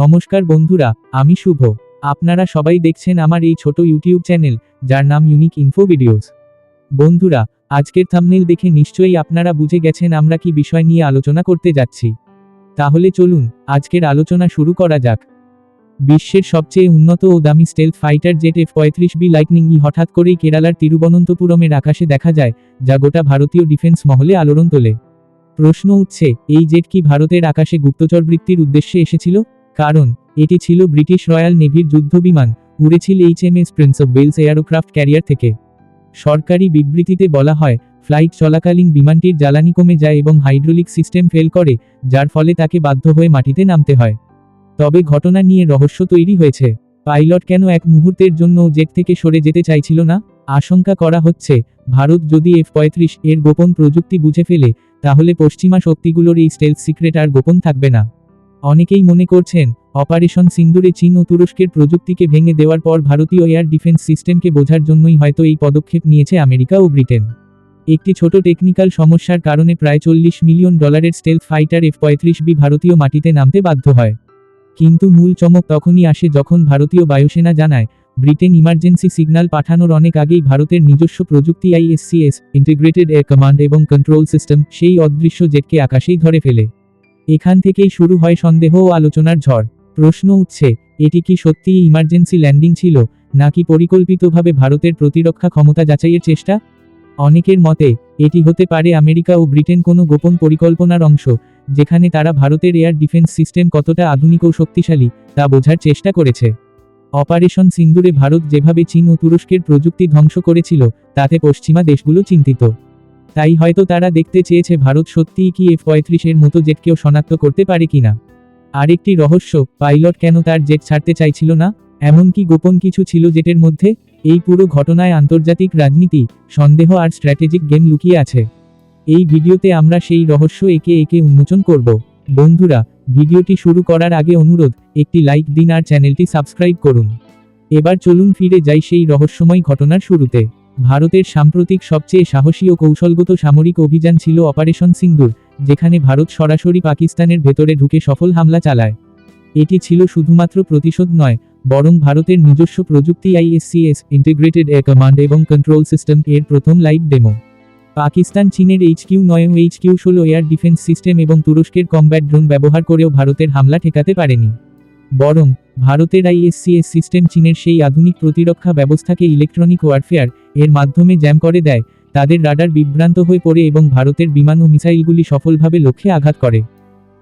নমস্কার বন্ধুরা, আমি শুভ। আপনারা সবাই দেখছেন আমার এই ছোট ইউটিউব চ্যানেল, যার নাম ইউনিক ইনফো ভিডিওস বন্ধুরা, আজকের থামনেল দেখে নিশ্চয়ই আপনারা বুঝে গেছেন আমরা কি বিষয় নিয়ে আলোচনা করতে যাচ্ছি। তাহলে চলুন, আজকের আলোচনা শুরু করা যাক। বিশ্বের সবচেয়ে উন্নত ও দামি স্টেলথ ফাইটার জেট এফ পঁয়ত্রিশ বি লাইটনিং ই হঠাৎ করেই কেরালার তিরুবনন্তপুরমের আকাশে দেখা যায়, যা গোটা ভারতীয় ডিফেন্স মহলে আলোড়ন তোলে। প্রশ্ন উঠছে, এই জেট কি ভারতের আকাশে গুপ্তচর বৃত্তির উদ্দেশ্যে এসেছিল? কারণ, এটি ছিল ব্রিটিশ রয়্যাল নেভির যুদ্ধবিমান, উড়েছিল HMS prince of Wales aircraft carrier থেকে। সরকারি বিবৃতিতে বলা হয়, ফ্লাইট চলাকালীন বিমানটির জ্বালানি কমে যায় এবং হাইড্রোলিক সিস্টেম ফেল করে, যার ফলে তাকে বাধ্য হয়ে মাটিতে নামতে হয়। তবে ঘটনা নিয়ে রহস্য তৈরি হয়েছে। পাইলট কেন এক মুহূর্তের জন্য জেট থেকে সরে যেতে চাইছিল না? আশঙ্কা করা হচ্ছে, ভারত যদি এফ পঁয়ত্রিশ এর গোপন প্রযুক্তি বুঝে ফেলে, তাহলে পশ্চিমা শক্তিগুলোর এই স্টেলথ সিক্রেট আর গোপন থাকবে না। অনেকেই মনে করছেন, অপারেশন সিন্দুরে চীন ও তুরস্কের প্রযুক্তিকে ভেঙে দেওয়ার পর ভারতীয় এয়ার ডিফেন্স সিস্টেমকে বোঝার জন্যই হয়তো এই পদক্ষেপ নিয়েছে আমেরিকা ও ব্রিটেন। একটি ছোট টেকনিক্যাল সমস্যার কারণে প্রায় চল্লিশ মিলিয়ন ডলারের স্টেলথ ফাইটার এফ পঁয়ত্রিশ বি ভারতীয় মাটিতে নামতে বাধ্য হয়। কিন্তু মূল চমক তখনই আসে যখন ভারতীয় বায়ুসেনা জানায়, ব্রিটেন ইমার্জেন্সি সিগন্যাল পাঠানোর অনেক আগেই ভারতের নিজস্ব প্রযুক্তি আইএসসিএস, ইন্টিগ্রেটেড এয়ার কমান্ড এবং কন্ট্রোল সিস্টেম, সেই অদৃশ্য জেটকে আকাশেই ধরে ফেলে। এখান থেকেই শুরু হয় সন্দেহ ও আলোচনার ঝড়। প্রশ্ন উঠছে, এটি কি সত্যিই ইমার্জেন্সি ল্যান্ডিং ছিল, নাকি পরিকল্পিতভাবে ভারতের প্রতিরক্ষা ক্ষমতা যাচাইয়ের চেষ্টা? অনেকের মতে, এটি হতে পারে আমেরিকা ও ব্রিটেন কোনো গোপন পরিকল্পনার অংশ, যেখানে তারা ভারতের এয়ার ডিফেন্স সিস্টেম কতটা আধুনিক ও শক্তিশালী, তা বোঝার চেষ্টা করেছে। অপারেশন সিন্দুরে ভারত যেভাবে চীন ও তুরস্কের প্রযুক্তি ধ্বংস করেছিল, তাতে পশ্চিমা দেশগুলো চিন্তিত। তাই হয়তো তারা দেখতে চেয়েছে ভারত সত্যিই কি এফ পঁয়ত্রিশের মতো জেটকেও শনাক্ত করতে পারে কিনা। আরেকটি রহস্য, পাইলট কেন তার জেট ছাড়তে চাইছিল না? এমন কি গোপন কিছু ছিল জেটের মধ্যে? এই পুরো ঘটনায় আন্তর্জাতিক রাজনীতি, সন্দেহ আর স্ট্র্যাটেজিক গেম লুকিয়ে আছে। এই ভিডিওতে আমরা সেই রহস্য একে একে উন্মোচন করব। বন্ধুরা, ভিডিওটি শুরু করার আগে অনুরোধ, একটি লাইক দিন আর চ্যানেলটি সাবস্ক্রাইব করুন। এবার চলুন ফিরে যাই সেই রহস্যময় ঘটনার শুরুতে। ভারতের সাম্প্রতিক সবচেয়ে সাহসী ও কৌশলগত সামরিক অভিযান ছিল অপারেশন সিন্দুর, যেখানে ভারত সরাসরি পাকিস্তানের ভেতরে ঢুকে সফল হামলা চালায়। এটি ছিল শুধুমাত্র প্রতিশোধ নয়, বরং ভারতের নিজস্ব প্রযুক্তি আইএসসিএস ইন্টিগ্রেটেড এয়ার কমান্ড এবং কন্ট্রোল সিস্টেম এর প্রথম লাইভ ডেমো। পাকিস্তান চীনের এইচ কিউ নয় ও এইচ কিউ ষোলো এয়ার ডিফেন্স সিস্টেম এবং তুরস্কের কম্ব্যাট ড্রোন ব্যবহার করেও ভারতের হামলা ঠেকাতে পারেনি। বরং, ভারতের আইএসসিএস সিস্টেম চীনের সেই আধুনিক প্রতিরক্ষা ব্যবস্থাকে ইলেকট্রনিক ওয়ারফেয়ার এর মাধ্যমে জ্যাম করে দেয়, তাদের রাডার বিভ্রান্ত হয়ে পড়ে এবং ভারতের বিমান ও মিসাইলগুলি সফলভাবে লক্ষ্যে আঘাত করে।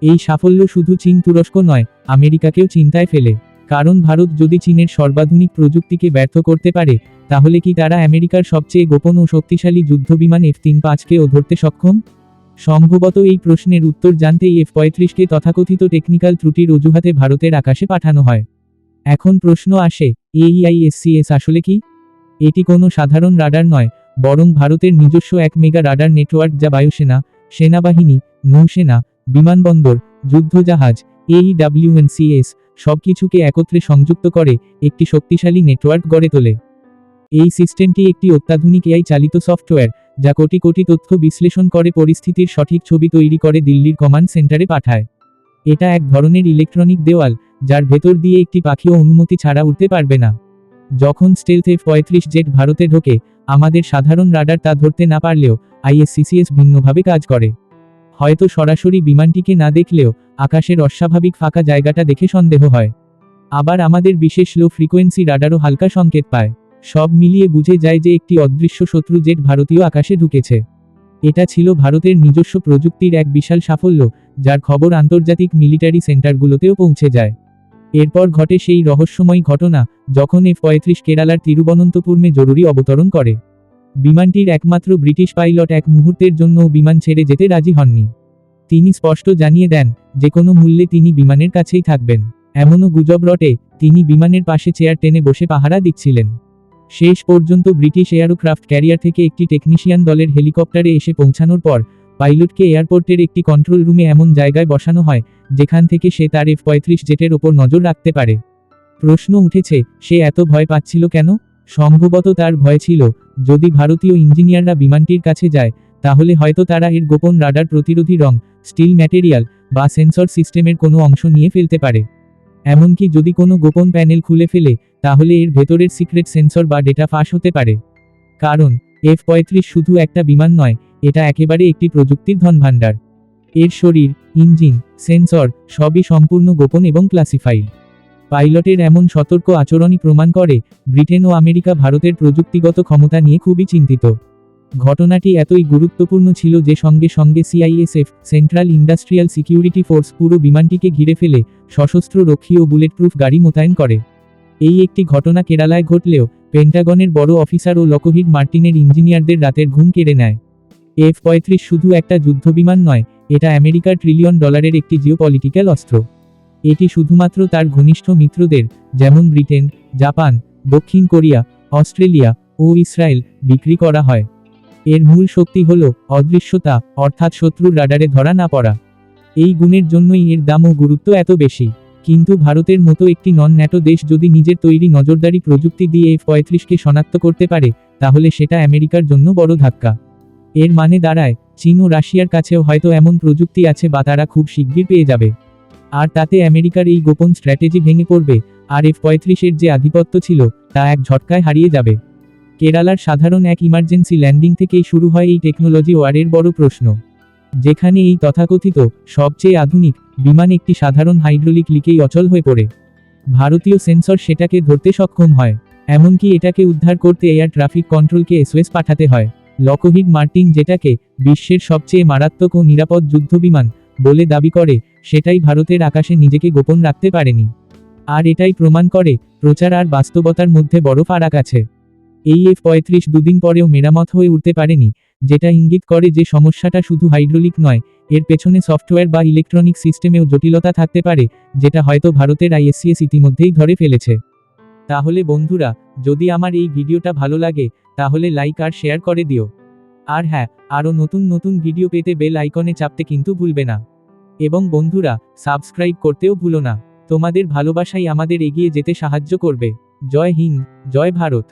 এই সাফল্য শুধু চীন তুরস্ক নয়, আমেরিকাকেও চিন্তায় ফেলে। কারণ ভারত যদি চীনের সর্বাধুনিক প্রযুক্তিকে ব্যর্থ করতে পারে, তাহলে কি তারা আমেরিকার সবচেয়ে গোপন ও শক্তিশালী যুদ্ধবিমান এফ তিন পাঁচকেও ধরতে সক্ষম? সম্ভবত এই প্রশ্নের উত্তর জানতেই এফ পঁয়ত্রিশকে তথাকথিত টেকনিক্যাল ত্রুটির অজুহাতে ভারতের আকাশে পাঠানো হয়। এখন প্রশ্ন আসে এইআইএসসিএস আসলে কি? এটি কোনো সাধারণ রাডার নয়, বরং ভারতের নিজস্ব এক মেগা রাডার নেটওয়ার্ক যা বায়ুসেনা, সেনাবাহিনী, নৌসেনা, বিমানবন্দর, যুদ্ধজাহাজ এইডাব্লিউএনসিএস সবকিছুকে একত্রে সংযুক্ত করে একটি শক্তিশালী নেটওয়ার্ক গড়ে তোলে। এই সিস্টেমটি একটি অত্যাধুনিক এআই চালিত সফটওয়্যার, যা কোটি কোটি তথ্য বিশ্লেষণ করে পরিস্থিতির সঠিক ছবি তৈরি করে দিল্লির কমান্ড সেন্টারে পাঠায়। এটা এক ধরনের ইলেকট্রনিক দেওয়াল, যার ভেতর দিয়ে একটি পাখিও অনুমতি ছাড়া উঠতে পারবে না। যখন স্টেলথ পঁয়ত্রিশ জেট ভারতে ঢোকে, আমাদের সাধারণ রাডার তা ধরতে না পারলেও আইএসসিসিএস ভিন্নভাবে কাজ করে। হয়তো সরাসরি বিমানটিকে না দেখলেও আকাশের অস্বাভাবিক ফাঁকা জায়গাটা দেখে সন্দেহ হয়। আবার আমাদের বিশেষ লো ফ্রিকোয়েন্সি রাডারও হালকা সংকেত পায়। সব মিলিয়ে বুঝে যায় যে একটি অদৃশ্য শত্রু জেট ভারতীয় আকাশে ঢুকেছে। এটা ছিল ভারতের নিজস্ব প্রযুক্তির এক বিশাল সাফল্য, যার খবর আন্তর্জাতিক মিলিটারি সেন্টারগুলোতেও পৌঁছে যায়। এরপর ঘটে সেই রহস্যময় ঘটনা, যখন এফ পঁয়ত্রিশ কেরালার তিরুবনন্তপুরমে জরুরি অবতরণ করে। বিমানটির একমাত্র ব্রিটিশ পাইলট এক মুহূর্তের জন্য বিমান ছেড়ে যেতে রাজি হননি। তিনি স্পষ্ট জানিয়ে দেন, যে কোনো মূল্যে তিনি বিমানের কাছেই থাকবেন। এমনও গুজব রটে, তিনি বিমানের পাশে চেয়ার টেনে বসে পাহারা দিচ্ছিলেন। শেষ পর্যন্ত ব্রিটিশ এয়ারোক্রাফট ক্যারিয়ার থেকে একটি টেকনিশিয়ান দলের হেলিকপ্টারে এসে পৌঁছানোর পর, পাইলটকে এয়ারপোর্টের একটি কন্ট্রোল রুমে এমন জায়গায় বসানো হয় যেখান থেকে সে তার এফ পঁয়ত্রিশ জেটের ওপর নজর রাখতে পারে। প্রশ্ন উঠেছে, সে এত ভয় পাচ্ছিল কেন? সম্ভবত তার ভয় ছিল, যদি ভারতীয় ইঞ্জিনিয়াররা বিমানটির কাছে যায়, তাহলে হয়তো তারা এর গোপন রাডার প্রতিরোধী রং, স্টিল ম্যাটেরিয়াল বা সেন্সর সিস্টেমের কোনো অংশ নিয়ে ফেলতে পারে। এমনকি যদি কোনো গোপন প্যানেল খুলে ফেলে, তাহলে এর ভেতরের সিক্রেট সেন্সর বা ডেটা ফাঁস হতে পারে। কারণ এফ পঁয়ত্রিশ শুধু একটা বিমান নয়, এটা একেবারে একটি প্রযুক্তির ধনভাণ্ডার। এর শরীর ইঞ্জিন, সেন্সর, সবই সম্পূর্ণ গোপন এবং ক্লাসিফাইড পাইলটের এমন সতর্ক আচরণই প্রমাণ করে, ব্রিটেন ও আমেরিকা ভারতের প্রযুক্তিগত ক্ষমতা নিয়ে খুবই চিন্তিত। ঘটনাটি এতই গুরুত্বপূর্ণ ছিল যে সঙ্গে সঙ্গে CISF central industrial security force পুরো বিমানটিকে ঘিরে ফেলে, সশস্ত্র রক্ষী ও বুলেটপ্রুফ গাড়ি মোতায়েন করে। এই একটি ঘটনা কেরালায় ঘটলেও পেন্টাগনের বড় অফিসার ও লকহিড মার্টিনের ইঞ্জিনিয়ারদের রাতের ঘুম কেড়ে নেয়। এফ পঁয়ত্রিশ শুধু একটা যুদ্ধবিমান নয় এটা আমেরিকার ট্রিলিয়ন ডলারের একটি জিওপলিটিক্যাল অস্ত্র। এটি শুধুমাত্র তার ঘনিষ্ঠ মিত্রদের, যেমন ব্রিটেন, জাপান, দক্ষিণ কোরিয়া, অস্ট্রেলিয়া ও ইসরায়েল বিক্রি করা হয়। এর মূল শক্তি হল অদৃশ্যতা, অর্থাৎ শত্রুর রাডারে ধরা না পড়া। এই গুণের জন্যই এর দাম ও গুরুত্ব এত বেশি। কিন্তু ভারতের মতো একটি নন ন্যাটো দেশ যদি নিজের তৈরি নজরদারি প্রযুক্তি দিয়ে এফ পঁয়ত্রিশকে শনাক্ত করতে পারে, তাহলে সেটা আমেরিকার জন্য বড় ধাক্কা। এর মানে দাঁড়ায়, চীন ও রাশিয়ার কাছেও হয়তো এমন প্রযুক্তি আছে বা তারা খুব শিগগির পেয়ে যাবে। আর তাতে আমেরিকার এই গোপন স্ট্র্যাটেজি ভেঙে পড়বে। আর এফ পঁয়ত্রিশের যে আধিপত্য ছিল, তা এক ঝটকায় হারিয়ে যাবে। কেরালার সাধারণ এক ইমার্জেন্সি ল্যান্ডিং থেকেই শুরু হয় এই টেকনোলজি ওয়ারের বড় প্রশ্ন। যেখানে এই তথাকথিত, সবচেয়ে আধুনিক, বিমান একটি সাধারণ হাইড্রোলিক লিকেই অচল হয়ে পড়ে। ভারতীয় সেন্সর সেটাকে ধরতে সক্ষম হয়, এমনকি এটাকে উদ্ধার করতে এয়ার ট্রাফিক কন্ট্রোলকে এসওএস পাঠাতে হয়। লকহিড মার্টিন যেটাকে বিশ্বের সবচেয়ে মারাত্মক ও নিরাপদ যুদ্ধবিমান বলে দাবি করে, সেটাই ভারতের আকাশে নিজেকে গোপন রাখতে পারেনি। আর এটাই প্রমাণ করে, প্রচার আর বাস্তবতার মধ্যে বড় ফারাক আছে। এই এফ পঁয়ত্রিশ দুদিন পরেও মেরামত হয়ে উঠতে পারেনি, যেটা ইঙ্গিত করে যে সমস্যাটা শুধু হাইড্রোলিক নয়, এর পেছনে সফটওয়্যার বা ইলেকট্রনিক সিস্টেমেও জটিলতা থাকতে পারে, যেটা হয়তো ভারতের আইএসসিএস ইতিমধ্যেই ধরে ফেলেছে। তাহলে বন্ধুরা, যদি আমার এই ভিডিওটা ভালো লাগে, তাহলে লাইক আর শেয়ার করে দিও। আর হ্যাঁ আরও নতুন নতুন ভিডিও পেতে বেল আইকনে চাপতে কিন্তু ভুলবে না। এবং বন্ধুরা, সাবস্ক্রাইব করতেও ভুলো না। তোমাদের ভালোবাসাই আমাদের এগিয়ে যেতে সাহায্য করবে। জয় হিন্দ, জয় ভারত।